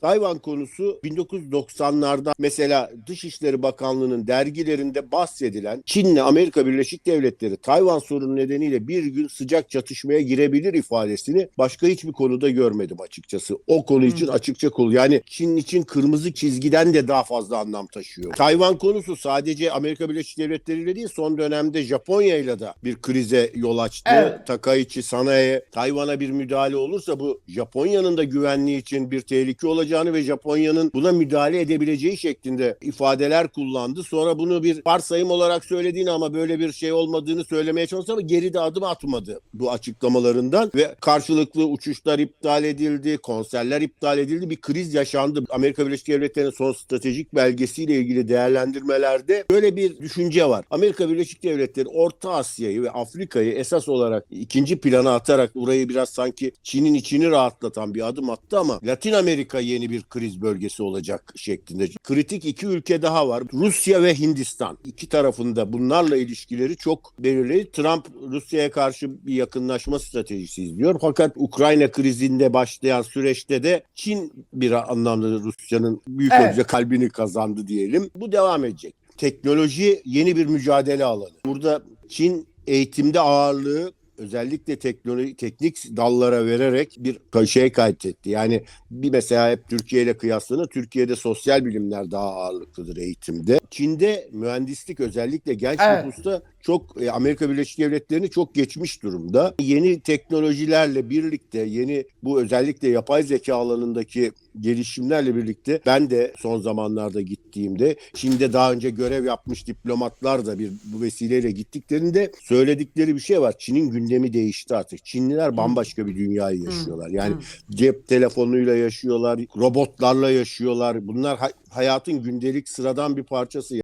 Tayvan konusu 1990'larda mesela Dışişleri Bakanlığı'nın dergilerinde bahsedilen Çin'le Amerika Birleşik Devletleri Tayvan sorunu nedeniyle bir gün sıcak çatışmaya girebilir ifadesini başka hiçbir konuda görmedim açıkçası. O konu için açıkça kol. Yani Çin için kırmızı çizgiden de daha fazla anlam taşıyor. Tayvan konusu sadece Amerika Birleşik Devletleri ile değil son dönemde Japonya ile de bir krize yol açtı. Evet. Takaichi Sanae Tayvan'a bir müdahale olursa bu Japonya'nın da güvenliği için bir tehlike olacağını ve Japonya'nın buna müdahale edebileceği şeklinde ifadeler kullandı. Sonra bunu bir varsayım olarak söylediğini ama böyle bir şey olmadığını söylemeye çalıştı ama geride adım atmadı bu açıklamalarından ve karşılıklı uçuşlar iptal edildi, konserler iptal edildi. Bir kriz yaşandı. Amerika Birleşik Devletleri'nin son stratejik belgesiyle ilgili değerlendirmelerde böyle bir düşünce var. Amerika Birleşik Devletleri Orta Asya'yı ve Afrika'yı esas olarak ikinci plana atarak burayı biraz sanki Çin'in içini rahatlatan bir adım attı ama Latin Amerika yeni bir kriz bölgesi olacak şeklinde. Kritik iki ülke daha var. Rusya ve Hindistan. İki tarafında bunlarla ilişkileri çok belirli. Trump Rusya'ya karşı bir yakınlaşma stratejisi izliyor. Fakat Ukrayna krizinde başlayan süreçte de Çin bir anlamda Rusya'nın büyük Evet. ölçüde kalbini kazandı diyelim. Bu devam edecek. Teknoloji yeni bir mücadele alanı. Burada Çin eğitimde ağırlığı özellikle teknoloji teknik dallara vererek bir şey kaydetti. Yani bir mesela hep Türkiye ile kıyaslanır. Türkiye'de sosyal bilimler daha ağırlıklıdır eğitimde. Çin'de mühendislik özellikle genç Evet. nüfusta çok e, Amerika Birleşik Devletleri'ni çok geçmiş durumda. Yeni teknolojilerle birlikte yeni bu özellikle yapay zeka alanındaki gelişimlerle birlikte ben de son zamanlarda gittiğimde Çin'de daha önce görev yapmış diplomatlar da bir bu vesileyle gittiklerinde söyledikleri bir şey var. Çin'in gündemi değişti artık. Çinliler bambaşka bir dünyayı yaşıyorlar. Yani cep telefonuyla yaşıyorlar, robotlarla yaşıyorlar. Bunlar ha- hayatın gündelik sıradan bir parçası.